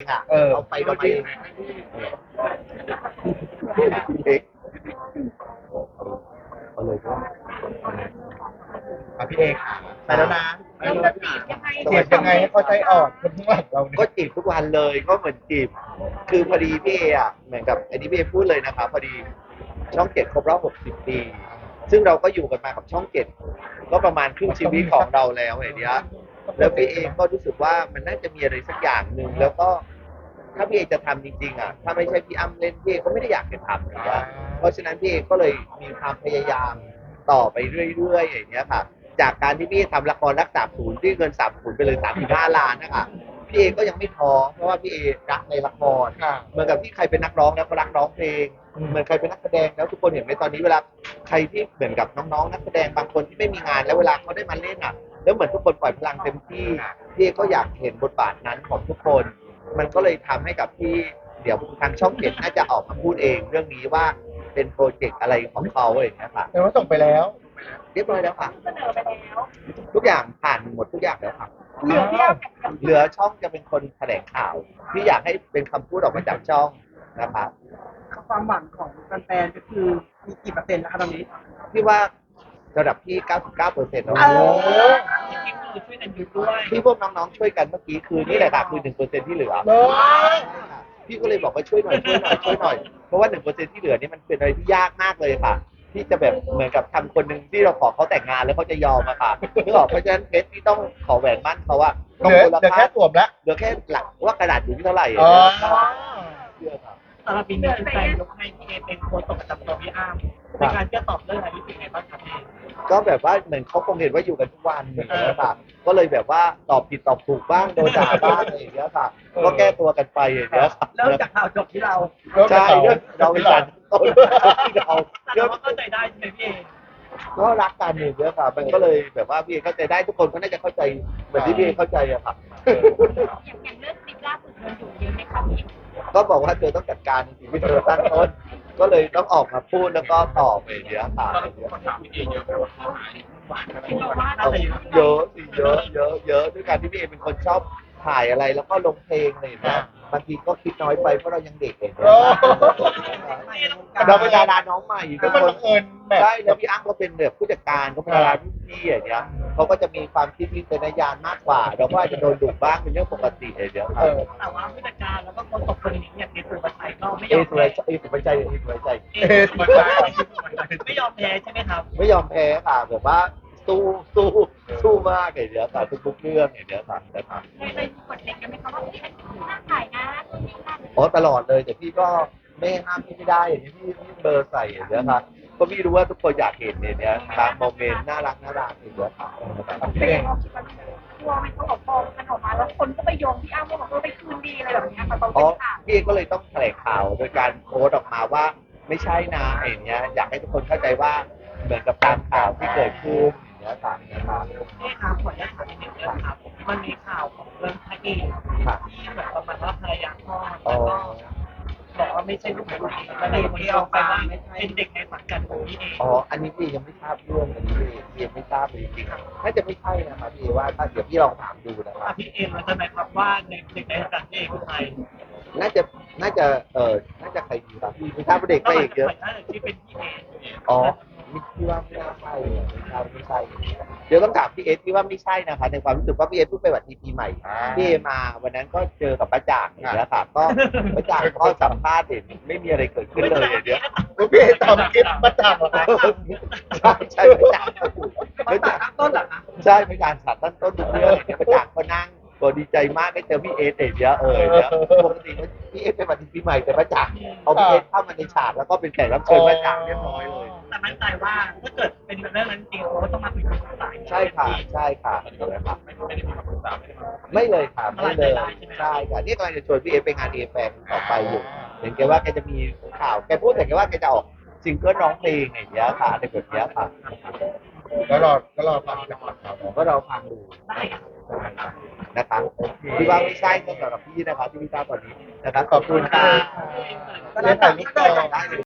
อะเออ เอาไปทำไมเอกเอาเลยก็อะพี่เอกไปแล้วนะเราจะจีบยังไงจีบยังไงให้เขาใจอ่อนคนข้างหลังเราเนี่ยก็จีบทุกวันเลยก็เหมือนจีบ คือพอดีพี่เออะเหมือนกับอันนี้พี่เอพูดเลยนะครับพอดีช่องเจ็ดครบรอบ 60 ปี ซึ่งเราก็อยู่กันมากับช่องเจ็ดก็ประมาณครึ่งชีวิตของเราแล้วไอ้เนี้ยแล้วพี่เอก็รู้สึกว่ามันน่าจะมีอะไรสักอย่างหนึ่งแล้วก็ ถ้าพี่เอจะทำจริงๆอะถ้าไม่ใช่พี่อ้ำเล่นพี่เอก็ไม่ได้อยากจะทำอย่างเงี้ยเพราะฉะนั้นพี่เอก็เลยมีความพยายามต่อไปเรื่อยๆอย่างเงี้ยค่ะ จากการที่พี่เอทำละครรักษาศูนย์ที่เงินสามศูนย์ไปเลยสามสิบห้าล้านนะคะพี่เอก็ยังไม่ท้อเพราะว่าพี่เอรักในละครค่ะ เหมือนกับที่ใครเป็นนักร้องแล้วก็รักร้องเพลง อืม เหมือนใครเป็นนักแสดงแล้วทุกคนเห็นไหมตอนนี้เวลาใครที่เหมือนกับน้องๆ นักแสดงบางคนที่ไม่มีงานแล้วเวลาเขาได้มาเล่นอะ แล้วเหมือนทุกคนปล่อยพลังเต็มที่พี่เอก็อยากเห็นบทบาทนั้นของทุกคน มันก็เลยทำให้กับที่เดี๋ยวทางช่องเจ็ดน่าจะออกมาพูดเองเรื่องนี้ว่าเป็นโปรเจกต์อะไรของเขาอย่างเงี้ยค่ะแต่ว่าส่งไปแล้ว เรียบร้อยแล้วค่ะ เสนอไปแล้ว ทุกอย่างผ่านหมดทุกอย่างแล้วค่ะ เหลือที่เอากับกับเหลือช่องจะเป็นคนแถลงข่าวพี่อยากให้เป็นคำพูดออกมาจากช่องนะคะความหวังของแฟนๆก็คือมีกี่เปอร์เซ็นต์นะคะตอนนี้ พี่ว่าระดับที่ 99เปอร์เซ็นต์แล้วโอ้โหจริงๆ คือช่วยกันอยู่ด้วย ที่พวกน้องๆช่วยกันเมื่อกี้คือนี่แหละค่ะคือ1เปอร์เซ็นต์ที่เหลือ เนอะพี่ก็เลยบอกว่าช่วยหน่อยช่วยหน่อยช่วยหน่อยเพราะว่า1เปอร์เซ็นต์ที่เหลือนี่มันเป็นอะไรที่ยากมากเลยค่ะ ที่จะแบบเหมือนกับทำคนหนึ่งที่เราขอเขาแต่งงานแล้วเขาจะยอมอะค่ะนึกออกเพราะฉะนั้นเพชรที่ต้องขอแหวนมั่นเขาว่าเหลือเหลือแค่สวมแล้วเหลือแค่หลักว่ากระดาษอยู่ที่เท่าไหร่อ๋อเชื่อครับ สำหรับปีนี้แฟนๆยกให้พี่เอเป็นโค้ชตกประจำตัวพี่อ้าม ในการเชื่อตอบเรื่องอะไรที่เป็นไงบ้างครับพี่ก็แบบว่าเหมือนเขาคงเห็นว่าอยู่กันทุกวันอย่างเงี้ยค่ะก็เลยแบบว่าตอบผิดตอบถูกบ้างโดนด่าบ้างอะไรอย่างเงี้ยค่ะ ก็แก้ตัวกันไปอย่างเงี้ยค่ะเริ่มจากข่าวจบที่เราใช่เรื่องเราเป็นการต้นที่เราแต่เรื่เราองก็เข้าใจได้ใช่ไหมพี่เอก็รักกันอย่างเงี้ยค่ะ มันก็เลยแบบว่าพี่เอเข้าใจได้ทุกคนก็น่าจะเข้าใจเหมือนที่พี่เอเข้าใจอะค่ะอย่างอย่างเรื่องคลิปล่าสุดมันอยู่เยอะไหมคะพี่ก็บอกว่าเธอต้องจัดการในสิ่งที่เธอตั้งต้น ก็เลยต้องออกมาพูดแล้วก็ตอบไปอย่างเงี้ยค่ะอย่างเงี้ยเราว่าน่าเราจะเยอะเยอะสิเยอะเยอะเยอะด้วยการที่พี่เอเป็นคนชอบถ่ายอะไรแล้วก็ลงเพลงอะไรอย่างเงี้ยบางทีก็คิดน้อยไปเพราะเรายังเด็กเองโอ้เราเป็นดาราน้องใหม่คือทุมันกคบันงเอิญแบบใช่แล้วพี่อ้ำก็เป็นแบบผู้จัดการเขาเป็นดารารุ่นพี่อย่างเงี้ยเขาก็จะมีความคิดวิจารณญาณมากกว่า เราก็อาจจะโดนดุบ้างเป็นเรื่องปกติอย่างเงี้ยครับเออแต่ว่าผู้จัดการแล้วก็ คนตกคนนี้เนี่ยในสุภาชัยก็ไม่ยเออมสุรแพ้ชัยเอสุรชัยเอสุรชัยเอสุภาชัยไม่ยอมแพ้ใช่ไหมครับ ไม่ยอมแพ้ค่ะแบบว่าสู้สู้สู้มากอย่างเงี้ยค่ะทุกๆเรื่องอย่างเงี้ยค่ะนะครับเคยเคยมีกฎเด็กกันไหมคะว่าพี่ห้ามถ่ายนะนี่นั่นอ๋อตลอดเลยแต่พี่ก็ไม่ห้ามพี่ไม่ได้อย่างนี้พี่พี่เบอร์ใส่อย่างเงี้ยค่ะก็พี่รู้ว่าทุกคนอยากเห็นอย่างเงี้ยบางโมเมนต์น่ารักน่ารักอย่างเงี้ยค่ะ เป็นยังไงคิดว่าตัวมันเขาบอกพอมันออกมาแล้วคนก็ไปโยงพี่อ้ำว่าบอกเออไปคืน ดีอะไรแบบเนี้ยค่ะตอนอ๋อเป็นข่าวพี่ก็เลยต้องแถลงข่าวโดยการโพสต์ออกมาว่าไม่ใช่นะอย่างเงี้ย อยากให้ทุกคนเข้าใจว่าเหมือนกับตามข่าวที่เกิดขึ้นอย่างเงี้ยค่ะนะครับ นี่ครับขออนุญาตถามอีกหนึ่งเรื่องครับมันมีข่าวของเรื่องพระเอกค่ะ ที่เหมือนประมาณว่าภรรยาคลอดอ๋แล้อวก็ บอกว่าไม่ใช่ลูกของตัวเองแล้วในวันนี้เราไปว่าเป็นเด็กในสังกัดของพี่เองอ๋อ อันนี้พี่ยังไม่ทราบเรื่องอันนี้พี่พี่ยังไม่ทราบเลยจริงๆน่าจะไม่ใช่นะครับพี่ว่าถ้าเดี๋ยวพี่ลองถามดูนะครับอะพี่เอ็มเราจะไหมครับว่าในเด็กในสังกัดพี่เองคือใครน่าจะน่าจะเออน่าจะใครดีครับพี่ไม่ทราบว่าเด็กไปอีกเยอะน่าจะที่เป็นพี่เองอ๋อ นี่พี่ว่าไม่น่าใช่อะไม่ใช่ไม่ใช่เดี๋ยวต้องถามพี่เอสพี่ว่าไม่ใช่นะคะ ในความรู้สึกว่าพี่เอสเพิ่งไปวัดทีปีใหม่พี่เอมาวันนั้นก็เจอกับป้าจ่างอย่างเงี้ยค่ะก็ป้าจ่างก็สัมภาษณ์เห็นไม่มีอะไรเกิดขึ้นเลยอย่างเงี้ยพี่ทำคลิปประจำเหรอครับใช่ใช่ป้าจ่างป้าจ่างต้นหลังนะใช่ป้าจ่างสาตั้งต้นทุกเรื่อง ดีใจมากได้เจอพี่เอสอย่างเงี้ยเอออย่างเงี้ยปกติพี่เอสไปวัดทีปีใหม่แต่ป้าจ่างเอาพี่เอสเข้ามาในฉากแล้วก็เป็นแขกรับเชิญป้าจ่างเรียบร้อยเลยแต่มั่นใจว่าถ้าเกิดเป็นเรื่องนั้นจริงเขาก็ต้องมาคุยกันสายใช่ค่ะใช่ค่ะนะครับไม่เลยค่ะไม่เลยใช่ค่ะนี่กำลังจะชวนพี่เอไปงานเอแฟนต่อไปอยู่เห็นแกว่าแกจะมีข่าวแกพูดแต่แกว่าแกจะออกซิงเกิลร้องเพลงอย่างเงี้ยค่ะในแบบเนี้ยค่ะแล้วรอแล้วรอฟังจากปากเขาก็เราฟังดูได้ครับ นะคะพี่ว่าไม่ใช่สำหรับพี่นะคะที่พี่ทราบตอนนี้นะครับขอบคุณค่ะก็ได้ถ่ายรูปก่อนได้เลย